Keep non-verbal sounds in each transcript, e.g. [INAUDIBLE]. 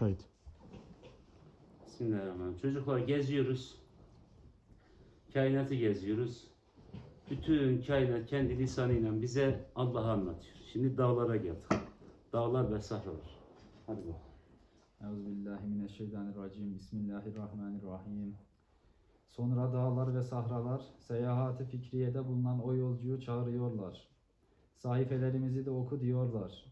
Kayıt. Bismillahirrahmanirrahim. Çocuklar geziyoruz. Kainatı geziyoruz. Bütün kainat kendi lisanıyla bize Allah'ı anlatıyor. Şimdi dağlara geldik. Dağlar ve sahralar. Hadi bakalım. Euzubillahimineşşeytanirracim. Bismillahirrahmanirrahim. Sonra dağlar ve sahralar seyahati fikriyede bulunan o yolcuyu çağırıyorlar. Sahifelerimizi de oku diyorlar.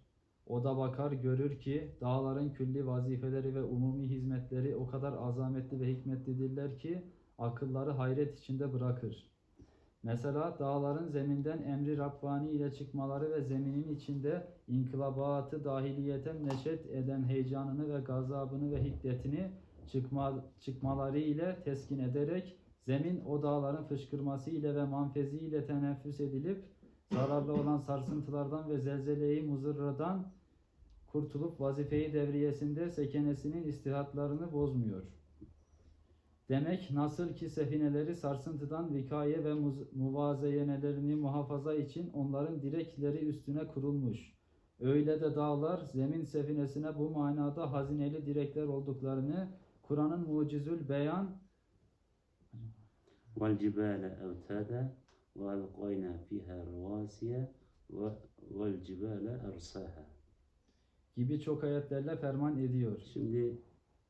O da bakar görür ki dağların külli vazifeleri ve umumi hizmetleri o kadar azametli ve hikmetlidirler ki akılları hayret içinde bırakır. Mesela dağların zeminden emri Rabbani ile çıkmaları ve zeminin içinde inkılabatı dahiliyeten neşet eden heyecanını ve gazabını ve hiddetini çıkma, çıkmaları ile teskin ederek zemin o dağların fışkırması ile ve manfezi ile teneffüs edilip zararlı olan sarsıntılardan ve zelzeleyi muzırradan kurtulup vazifeyi devriyesinde sekenesinin istihatlarını bozmuyor. Demek nasıl ki sefineleri sarsıntıdan vikaye ve muz- muvazeyenelerini muhafaza için onların direkleri üstüne kurulmuş. Öyle de dağlar zemin sefinesine bu manada hazineli direkler olduklarını Kur'an'ın mucizül beyan والجبال أوتادا وألقينا فيها رواسي و- والجبال أرساها. gibi çok ayetlerle ferman ediyor. Şimdi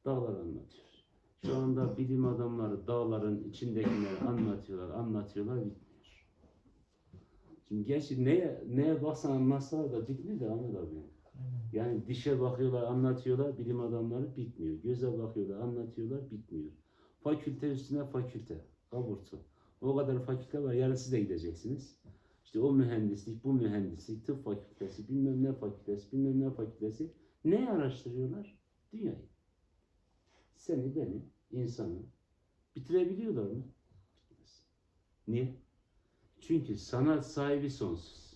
dağlar anlatıyor. Şu anda bilim adamları dağların içindekileri anlatıyorlar, anlatıyorlar, bitmiyor. Şimdi gerçi neye, neye baksan anlatsalar da bitmiyor da Ahmet abi. Yani dişe bakıyorlar, anlatıyorlar, bilim adamları bitmiyor. Göze bakıyorlar, anlatıyorlar, bitmiyor. Fakülte üstüne fakülte, kaburtu. O kadar fakülte var, yarın siz de gideceksiniz. İşte o mühendislik, bu mühendislik, tıp fakültesi, bilmem ne fakültesi, bilmem ne fakültesi. Neyi araştırıyorlar? Dünyayı. Seni, beni, insanı bitirebiliyorlar mı? Bitmez. Niye? Çünkü sanat sahibi sonsuz.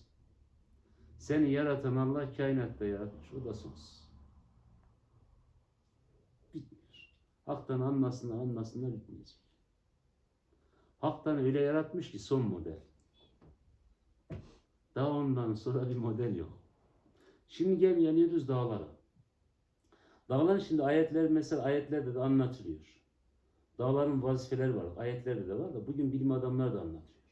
Seni yaratan Allah kainatta yaratmış. O da sonsuz. Bitmiyor. Hak'tan anlasınlar anlasınlar bitmeyecek. Hak'tan öyle yaratmış ki son model. Daha ondan sonra bir model yok. Şimdi gel geliyoruz dağlara. Dağların şimdi ayetler mesela ayetlerde de anlatılıyor. Dağların vazifeleri var. Ayetlerde de var da bugün bilim adamları da anlatıyor.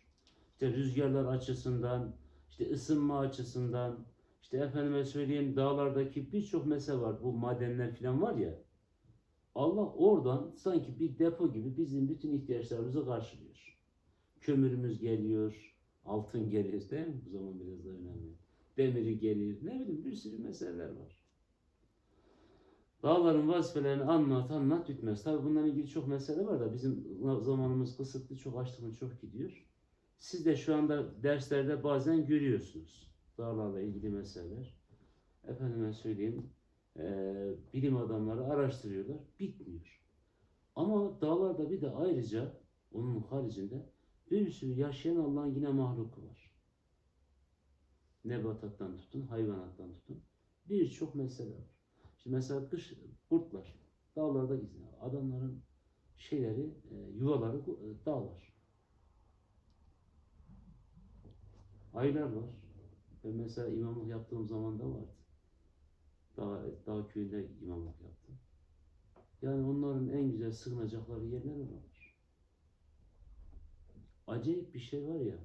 İşte rüzgarlar açısından, işte ısınma açısından, işte efendime söyleyeyim dağlardaki birçok mesele var. Bu madenler falan var ya. Allah oradan sanki bir depo gibi bizim bütün ihtiyaçlarımızı karşılıyor. Kömürümüz geliyor, altın geliyor değil mi? Bu zaman biraz daha önemli. Demiri geliyor. Ne bileyim bir sürü meseleler var. Dağların vazifelerini anlat anlat bitmez. Tabi bununla ilgili çok mesele var da bizim zamanımız kısıtlı, çok açtığımız çok gidiyor. Siz de şu anda derslerde bazen görüyorsunuz dağlarla ilgili meseleler. Efendime söyleyeyim, eee, bilim adamları araştırıyorlar, bitmiyor. Ama dağlarda bir de ayrıca onun haricinde bir sürü yaşayan Allah'ın yine mahluku var. Nebatattan tutun, hayvanattan tutun. Birçok mesele var. Şimdi mesela kış kurtlar dağlarda geziyor. Adamların şeyleri, e, yuvaları e, dağlar. Aylar var. Ben mesela imamlık yaptığım zaman da vardı. Dağ, dağ köyünde imamlık yaptım. Yani onların en güzel sığınacakları yerler oralar. Acayip bir şey var ya.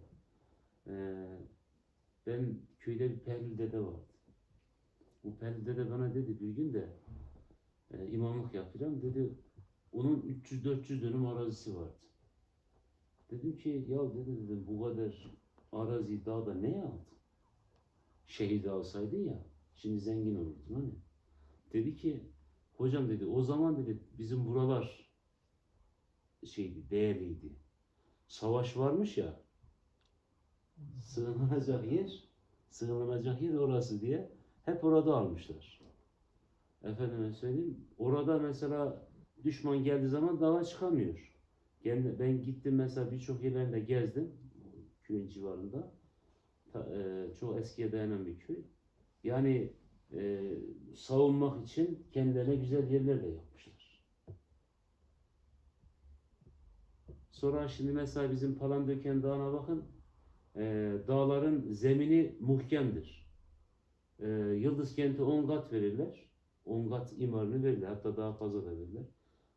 e, ben köyde bir Perli dede vardı. Bu Perli dede bana dedi bir gün de e, imamlık yapacağım dedi. Onun 300-400 dönüm arazisi vardı. Dedim ki ya dedi dedim bu kadar arazi dağda ne aldın? Şehirde alsaydın ya şimdi zengin olurdun hani. Dedi ki hocam dedi o zaman dedi bizim buralar şeydi değerliydi. Savaş varmış ya sığınacak yer sığınacak yer orası diye hep orada almışlar. Efendime söyleyeyim orada mesela düşman geldiği zaman dağa çıkamıyor. Ben gittim mesela birçok yerlerinde gezdim köyün civarında. E, çok eskiye dayanan bir köy. Yani e, savunmak için kendilerine güzel yerler de yapmışlar. Sonra şimdi mesela bizim Palandöken Dağı'na bakın. E, dağların zemini muhkemdir. E, Yıldız kenti 10 kat verirler. 10 kat imarını verirler. Hatta daha fazla da verirler.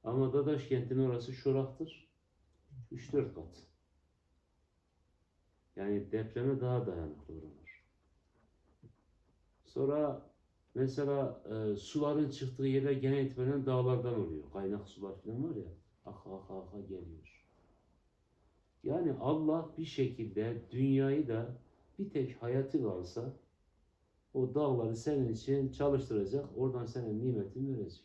Ama Dadaş kentinin orası çoraktır. 3-4 kat. Yani depreme daha dayanıklı oralar. Sonra mesela e, suların çıktığı yerler genel itibaren dağlardan oluyor. Kaynak sular falan var ya. Aka aka aka geliyor. Yani Allah bir şekilde dünyayı da bir tek hayatı kalsa o dağları senin için çalıştıracak. Oradan sana nimetini verecek.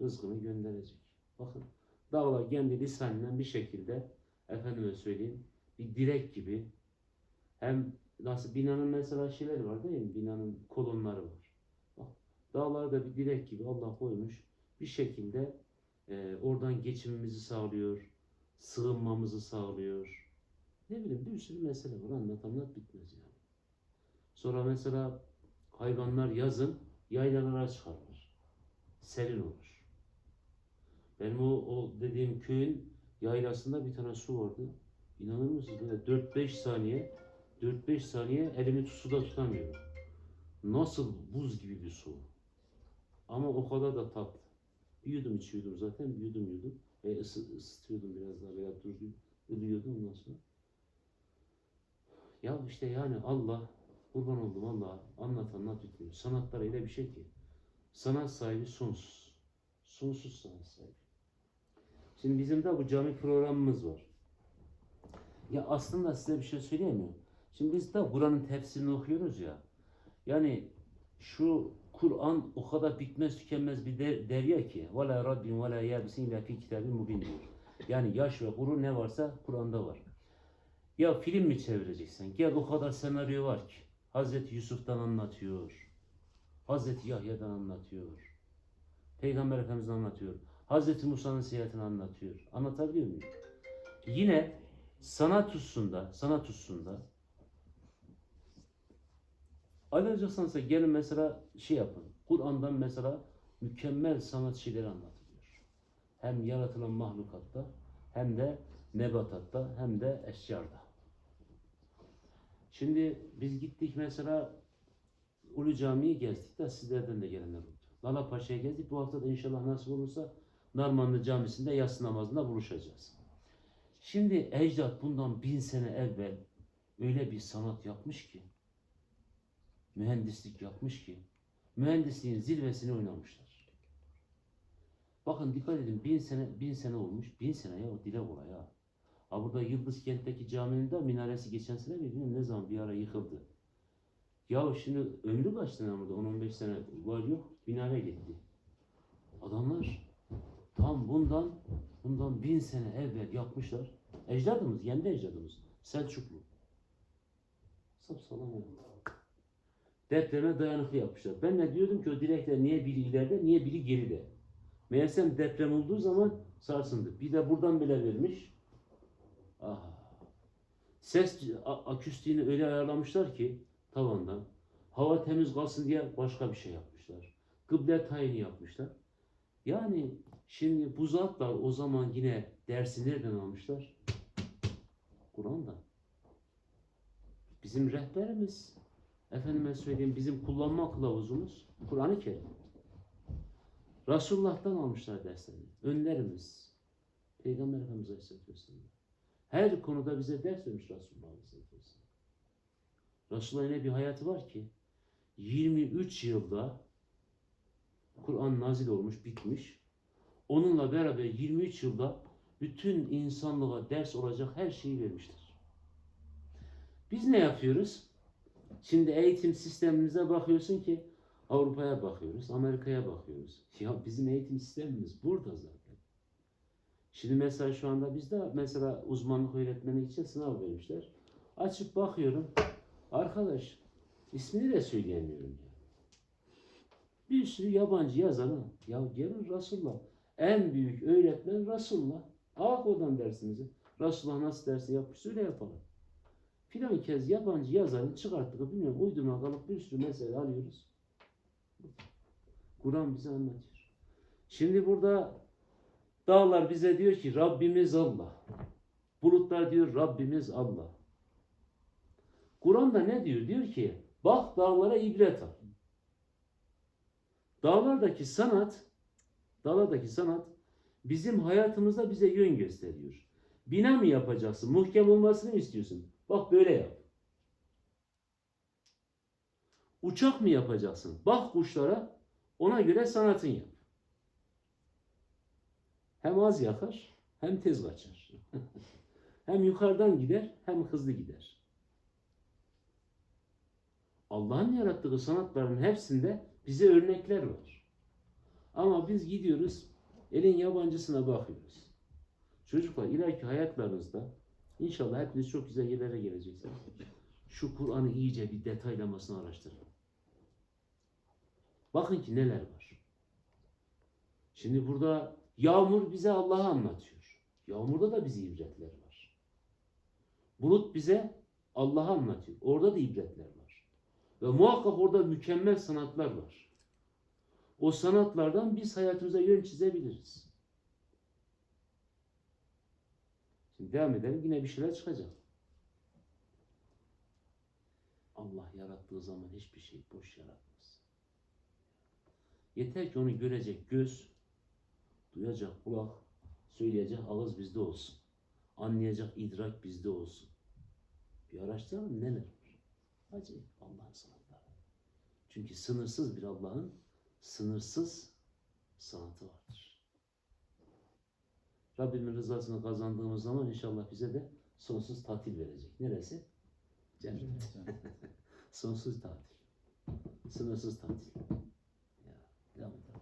Rızkını gönderecek. Bakın dağlar kendi lisanıyla bir şekilde efendime söyleyeyim bir direk gibi hem nasıl binanın mesela şeyleri var değil mi? Binanın kolonları var. Bak, dağlarda bir direk gibi Allah koymuş. Bir şekilde e, oradan geçimimizi sağlıyor. Sığınmamızı sağlıyor. Ne bileyim bir sürü mesele var. Anlat anlat bitmez yani. Sonra mesela hayvanlar yazın yaylalara çıkarlar. Serin olur. Benim o, o dediğim köyün yaylasında bir tane su vardı. İnanır mısınız? Böyle 4-5 saniye 4-5 saniye elimi suda tutamıyorum. Nasıl buz gibi bir su. Ama o kadar da tatlı. Yudum içiyordum zaten. Yudum yudum. Ve ısı, ısıtıyordum biraz daha veya durdum. Ilıyordum ondan sonra. Ya işte yani Allah kurban oldum Allah'a anlat anlat bitmiyor. Sanatlar öyle bir şey ki. Sanat sahibi sonsuz. Sonsuz sanat sahibi. Şimdi bizim de bu cami programımız var. Ya aslında size bir şey söyleyeyim mi? Şimdi biz de Kur'an'ın tefsirini okuyoruz ya. Yani şu Kur'an o kadar bitmez tükenmez bir der, derya ki وَلَا رَبِّنْ وَلَا يَابِسٍ اِلَّا فِي كِتَابٍ مُبِينٍ diyor. Yani yaş ve kuru ne varsa Kur'an'da var. Ya film mi çevireceksin? Gel o kadar senaryo var ki. Hazreti Yusuf'tan anlatıyor. Hazreti Yahya'dan anlatıyor. Peygamber Efendimiz'den anlatıyor. Hazreti Musa'nın seyahatini anlatıyor. Anlatabiliyor muyum? Yine sanat hususunda, sanat hususunda alacaksansa gelin mesela şey yapın. Kur'an'dan mesela mükemmel sanat şeyleri anlatılıyor. Hem yaratılan mahlukatta hem de nebatatta hem de eşyarda. Şimdi biz gittik mesela Ulu Cami'yi gezdik de sizlerden de gelenler oldu. Lala Paşa'ya gezdik. Bu hafta da inşallah nasip olursa Narmanlı Camisi'nde yatsı namazında buluşacağız. Şimdi ecdat bundan bin sene evvel öyle bir sanat yapmış ki, mühendislik yapmış ki, mühendisliğin zirvesini oynamışlar. Bakın dikkat edin bin sene bin sene olmuş. Bin sene ya o dile kolay ha. Ha burada Yıldız kentteki caminin de minaresi geçen sene mi bilmiyorum ne zaman bir ara yıkıldı. Ya şimdi ömrü kaç sene burada 10-15 sene var yok minare gitti. Adamlar tam bundan bundan bin sene evvel yapmışlar. Ecdadımız, kendi ecdadımız. Selçuklu. Sapsalam ya. Depreme dayanıklı yapmışlar. Ben ne diyordum ki o direkler niye biri ileride, niye biri geride? Meğersem deprem olduğu zaman sarsındı. Bir de buradan bile vermiş. Ah. Ses akustiğini öyle ayarlamışlar ki tavandan. Hava temiz kalsın diye başka bir şey yapmışlar. Kıble tayini yapmışlar. Yani şimdi bu zatlar o zaman yine dersi nereden almışlar? Kur'an'dan. Bizim rehberimiz, efendime söyleyeyim bizim kullanma kılavuzumuz Kur'an-ı Kerim. Resulullah'tan almışlar derslerini. Önlerimiz. Peygamber Efendimiz Aleyhisselatü. Her konuda bize ders vermiş Resulullah Aleyhisselatü Vesselam. Resulullah'ın öyle bir hayatı var ki 23 yılda Kur'an nazil olmuş, bitmiş. Onunla beraber 23 yılda bütün insanlığa ders olacak her şeyi vermiştir. Biz ne yapıyoruz? Şimdi eğitim sistemimize bakıyorsun ki Avrupa'ya bakıyoruz, Amerika'ya bakıyoruz. Ya bizim eğitim sistemimiz burada zaten. Şimdi mesela şu anda bizde mesela uzmanlık öğretmeni için sınav vermişler. Açıp bakıyorum. Arkadaş ismini de söyleyemiyorum ya. Bir sürü yabancı yazar ha. Ya gelin Resulullah. En büyük öğretmen Resulullah. Al oradan dersimizi. Resulullah nasıl dersi yapmış öyle yapalım. Filan kez yabancı yazarın çıkarttığı bilmiyorum uydurma kalıp bir sürü mesele alıyoruz. Kur'an bize anlatıyor. Şimdi burada dağlar bize diyor ki Rabbimiz Allah. Bulutlar diyor Rabbimiz Allah. Kur'an'da ne diyor? Diyor ki bak dağlara ibret al. Dağlardaki sanat, dağlardaki sanat bizim hayatımızda bize yön gösteriyor. Bina mı yapacaksın? Muhkem olmasını mı istiyorsun? Bak böyle yap. Uçak mı yapacaksın? Bak kuşlara, ona göre sanatın yap. Hem az yakar, hem tez kaçar. [LAUGHS] hem yukarıdan gider, hem hızlı gider. Allah'ın yarattığı sanatların hepsinde bize örnekler var. Ama biz gidiyoruz, elin yabancısına bakıyoruz. Çocuklar ileriki hayatlarınızda inşallah hepiniz çok güzel yerlere geleceksiniz. Şu Kur'an'ı iyice bir detaylamasını araştırın. Bakın ki neler var. Şimdi burada yağmur bize Allah'ı anlatıyor. Yağmurda da bize ibretler var. Bulut bize Allah'ı anlatıyor. Orada da ibretler var. Ve muhakkak orada mükemmel sanatlar var. O sanatlardan biz hayatımıza yön çizebiliriz. Şimdi devam edelim. Yine bir şeyler çıkacak. Allah yarattığı zaman hiçbir şey boş yaratmaz. Yeter ki onu görecek göz, duyacak kulak, söyleyecek ağız bizde olsun. Anlayacak idrak bizde olsun. Bir araştıralım neler var. Acayip Allah'ın sanatları. Çünkü sınırsız bir Allah'ın sınırsız sanatı vardır. Rabbimin rızasını kazandığımız zaman inşallah bize de sonsuz tatil verecek. Neresi? Cennet. [LAUGHS] Sonsuz tatil. Sınırsız tatil. Ya, devam edelim.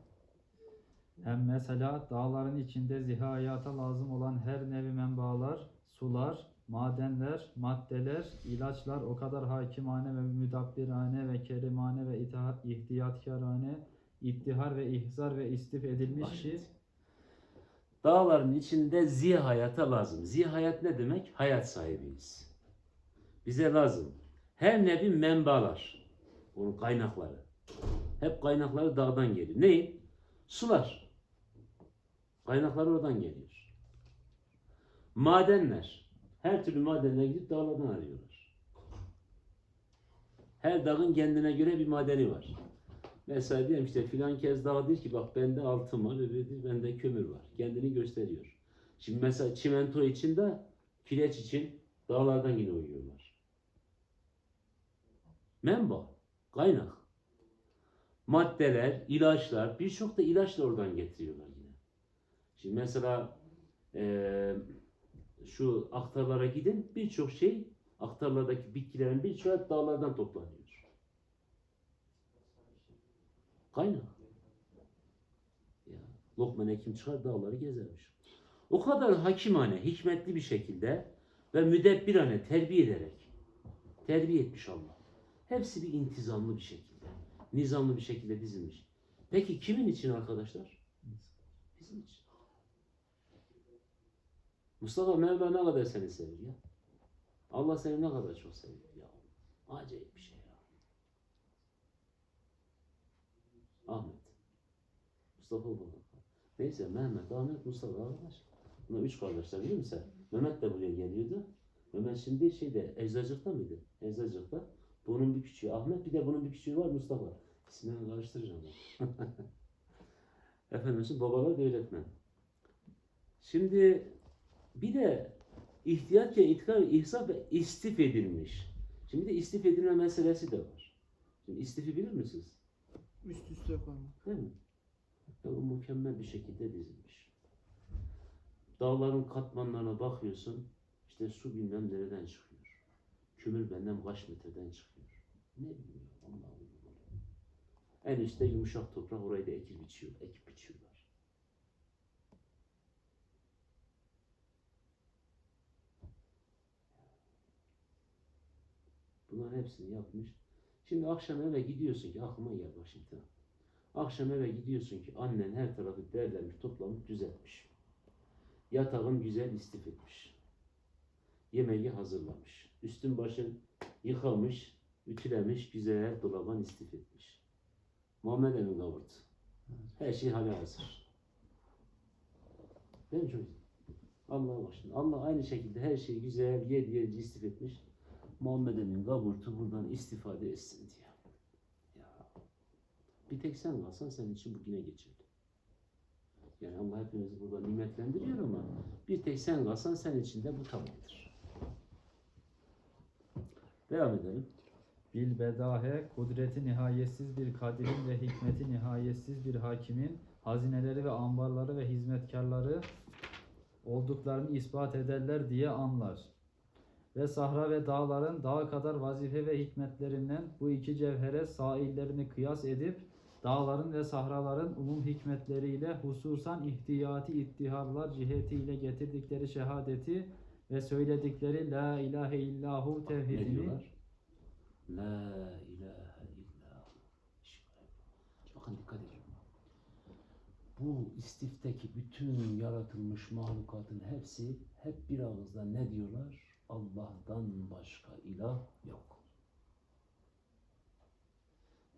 Hem mesela dağların içinde zihayata lazım olan her nevi menbalar, sular, madenler, maddeler, ilaçlar o kadar hakimane ve müdabbirane ve kerimane ve ihtiyatkarane, ittihar ve ihzar ve istif edilmiş ki. Dağların içinde zihayata lazım. Zihayat ne demek? Hayat sahibiyiz. Bize lazım. Her nevi menbalar. Onun kaynakları. Hep kaynakları dağdan geliyor. Neyi? Sular. Kaynakları oradan geliyor. Madenler. Her türlü madenlere gidip dağlardan arıyorlar. Her dağın kendine göre bir madeni var. Mesela diyelim işte filan kez dağ diyor ki bak bende altın var, öbürü diyor bende kömür var. Kendini gösteriyor. Şimdi mesela çimento için de kireç için dağlardan yine uyuyorlar. Menba, kaynak. Maddeler, ilaçlar, birçok da ilaç da oradan getiriyorlar yine. Şimdi mesela eee, şu aktarlara gidin birçok şey aktarlardaki bitkilerin birçoğu dağlardan toplanıyor. Kaynak. Ya, Lokman Hekim çıkar dağları gezermiş. O kadar hakimane, hikmetli bir şekilde ve müdebbirane terbiye ederek terbiye etmiş Allah. Hepsi bir intizamlı bir şekilde, nizamlı bir şekilde dizilmiş. Peki kimin için arkadaşlar? Bizim için. Mustafa Mevla ne kadar seni seviyor. Allah seni ne kadar çok seviyor ya. Acayip bir şey ya. Ahmet. Mustafa baba. Neyse Mehmet, Ahmet, Mustafa arkadaş. Bunlar üç kardeşler değil mi sen? Mehmet de buraya geliyordu. Mehmet şimdi şeyde Eczacık'ta mıydı? Eczacık'ta. Bunun bir küçüğü Ahmet bir de bunun bir küçüğü var Mustafa. İsimlerini karıştıracağım. [LAUGHS] Efendim babalar da öğretmen. Şimdi bir de ihtiyatken itikar ve ihsap ve istif edilmiş. Şimdi de istif edilme meselesi de var. Şimdi istifi bilir misiniz? Üst üste koymak. Değil mi? Ve o mükemmel bir şekilde dizilmiş. Dağların katmanlarına bakıyorsun, işte su bilmem nereden çıkıyor. Kömür benden kaç metreden çıkıyor. Ne bileyim Allah'ım. En üstte yumuşak toprak orayı da ekip biçiyor, ekip biçiyorlar. Bunların hepsini yapmış. Şimdi akşam eve gidiyorsun ki aklıma gel bak şimdi. Akşam eve gidiyorsun ki annen her tarafı derlemiş, toplamış, düzeltmiş. Yatağın güzel istif etmiş. Yemeği hazırlamış. Üstün başın yıkamış, ütülemiş, güzel dolabın istif etmiş. Muhammed Emin kavurdu. Her şey hala hazır. Değil mi çocuğum? Allah'a bak. Allah aynı şekilde her şeyi güzel yer yerce istif etmiş. Muhammed Emin kaburtu buradan istifade etsin diye. Ya. Bir tek sen kalsan senin için bu yine geçerli. Yani Allah hepimizi burada nimetlendiriyor ama bir tek sen kalsan senin için de bu tamamdır. Devam edelim. Bil bedahe kudreti nihayetsiz bir kadirin ve hikmeti nihayetsiz bir hakimin hazineleri ve ambarları ve hizmetkarları olduklarını ispat ederler diye anlar. Ve sahra ve dağların dağ kadar vazife ve hikmetlerinden bu iki cevhere saillerini kıyas edip dağların ve sahraların umum hikmetleriyle hususan ihtiyati ittiharlar cihetiyle getirdikleri şehadeti ve söyledikleri la ilahe illahu tevhidini? La ilahe illa Bakın dikkat edin. Bu istifteki bütün yaratılmış mahlukatın hepsi hep bir ağızdan ne diyorlar? Allah'tan başka ilah yok.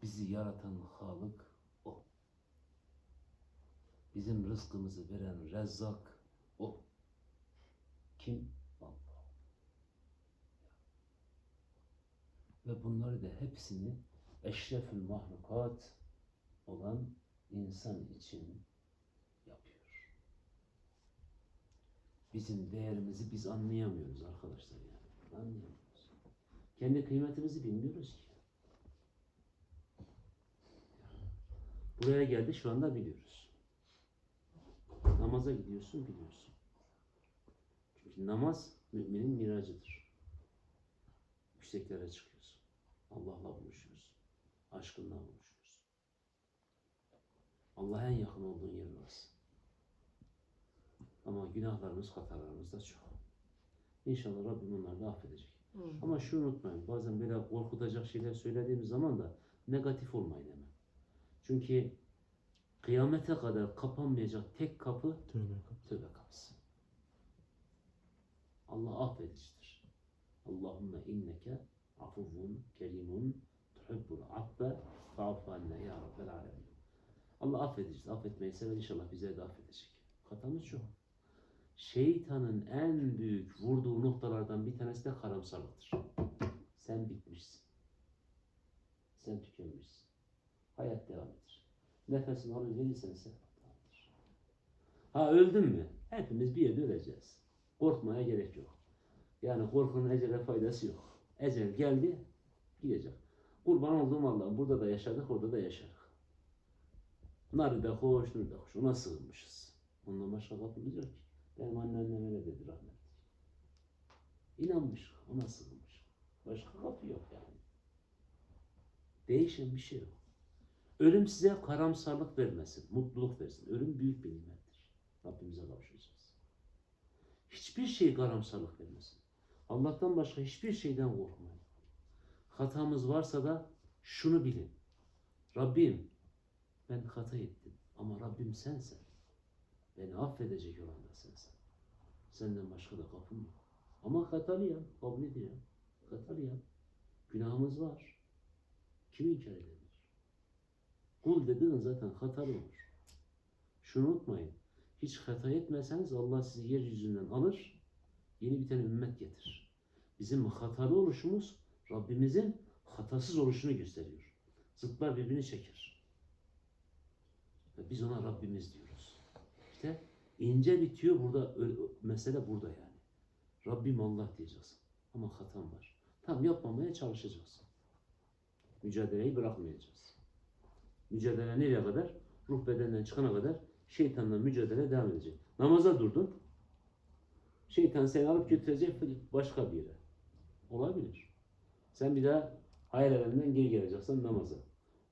Bizi yaratan Halık O. Bizim rızkımızı veren Rezzak O. Kim? Allah. Ve bunları da hepsini eşrefül mahlukat olan insan için Bizim değerimizi biz anlayamıyoruz arkadaşlar yani. Anlayamıyoruz. Kendi kıymetimizi bilmiyoruz ki. Buraya geldi şu anda biliyoruz. Namaza gidiyorsun biliyorsun. Çünkü namaz müminin miracıdır. Yükseklere çıkıyorsun. Allah'la buluşuyorsun. Aşkınla buluşuyorsun. Allah'a en yakın olduğun yer orası. Ama günahlarımız, hatalarımız da çok. İnşallah Rabbim onları da affedecek. Ama şunu unutmayın. Bazen böyle korkutacak şeyler söylediğimiz zaman da negatif olmayın hemen. Çünkü kıyamete kadar kapanmayacak tek kapı Tövbe kapısı. tövbe kapısı. Allah affedicidir. Allahümme inneke afuvun kerimun tuhibbul affe fa'fu anne ya Rabbel alemin. Allah affedicidir. Affetmeyi sever inşallah bize de affedecek. Hatamız çok. Şeytanın en büyük vurduğu noktalardan bir tanesi de karamsarlıktır. Sen bitmişsin. Sen tükenmişsin. Hayat devam eder. Nefesini alır verirsen sen. Ha öldün mü? Hepimiz bir yerde öleceğiz. Korkmaya gerek yok. Yani korkunun ecele faydası yok. Ecel geldi, gidecek. Kurban olduğum Allah'ım burada da yaşadık, orada da yaşarız. Narı da hoş, nur da hoş. Ona sığınmışız. Ondan başka kapımız yok ki. Benim anneannem öyle dedi rahmetli. İnanmış, ona sığınmış. Başka kapı yok yani. Değişen bir şey yok. Ölüm size karamsarlık vermesin, mutluluk versin. Ölüm büyük bir nimettir. Rabbimize kavuşacağız. Hiçbir şey karamsarlık vermesin. Allah'tan başka hiçbir şeyden korkmayın. Hatamız varsa da şunu bilin. Rabbim ben hata ettim ama Rabbim sensen. Beni affedecek olan da sensin. Senden başka da kapım yok. Ama hatalıyım, kabul ediyorum. Hatalıyım. Günahımız var. Kim inkar edebilir? Kul dediğin zaten hatalı olur. Şunu unutmayın. Hiç hata etmeseniz Allah sizi yeryüzünden alır, yeni bir tane ümmet getirir. Bizim hatalı oluşumuz Rabbimizin hatasız oluşunu gösteriyor. Zıtlar birbirini çeker. Ve biz ona Rabbimiz diyoruz. İşte ince bitiyor burada, ö- mesele burada yani. Rabbim Allah diyeceksin. Ama hatam var. Tam yapmamaya çalışacaksın. Mücadeleyi bırakmayacağız. Mücadele nereye kadar? Ruh bedenden çıkana kadar şeytanla mücadele devam edecek. Namaza durdun. Şeytan seni alıp götürecek başka bir yere. Olabilir. Sen bir daha hayal aleminden geri geleceksin namaza.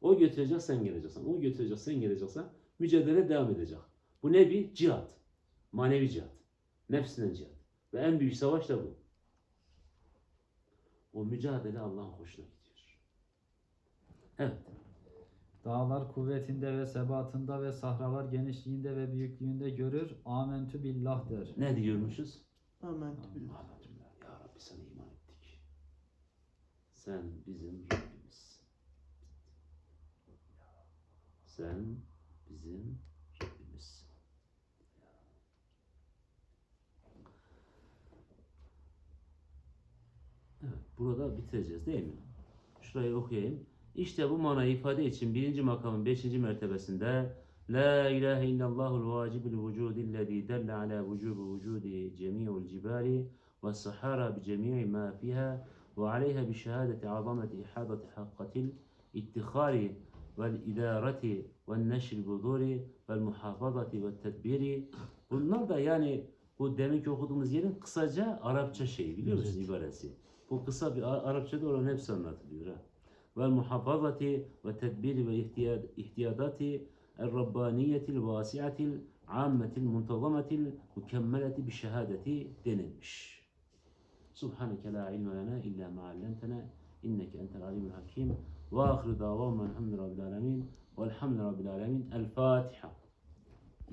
O götürecek sen geleceksin. O götürecek sen geleceksin. Mücadele devam edecek. Bu ne bir? Cihat. Manevi cihat. Nefsinden cihat. Ve en büyük savaş da bu. O mücadele Allah'ın hoşuna gidiyor. Evet. Dağlar kuvvetinde ve sebatında ve sahralar genişliğinde ve büyüklüğünde görür. Amentü billah der. Ne diyormuşuz? Amen. Elhamdülillah. Ya Rabbi sana iman ettik. Sen bizim Rabbimiz. Sen bizim Rabbimiz. Evet, burada bitireceğiz değil mi? Şurayı okuyayım. İşte bu manayı ifade için birinci makamın beşinci mertebesinde La ilahe illallahul vacibul vücudillezî delle ala vücubu vücudi cemi'ul cibali ve sahara bi cemi'i ma fiha ve aleyha bi şehadeti azameti ihadeti hakkatil ittihari vel idareti ve neşril buduri vel muhafazati ve tedbiri bunlar da yani bu demek okuduğumuz yerin kısaca Arapça şeyi biliyor musunuz ibaresi? Bu kısa bir Ar- Arapçada olan hepsi anlatılıyor ha. Vel muhafazati ve tedbiri ve ihtiyad, ihtiyadati el rabbaniyetil vasiatil ammetil muntazamatil mükemmeleti bi şehadeti denilmiş. Subhaneke la ilme lena illa ma allamtena inneke entel alimul hakim ve ahiru davamın elhamdülillahi rabbil alemin velhamdülillahi rabbil alemin. El Fatiha.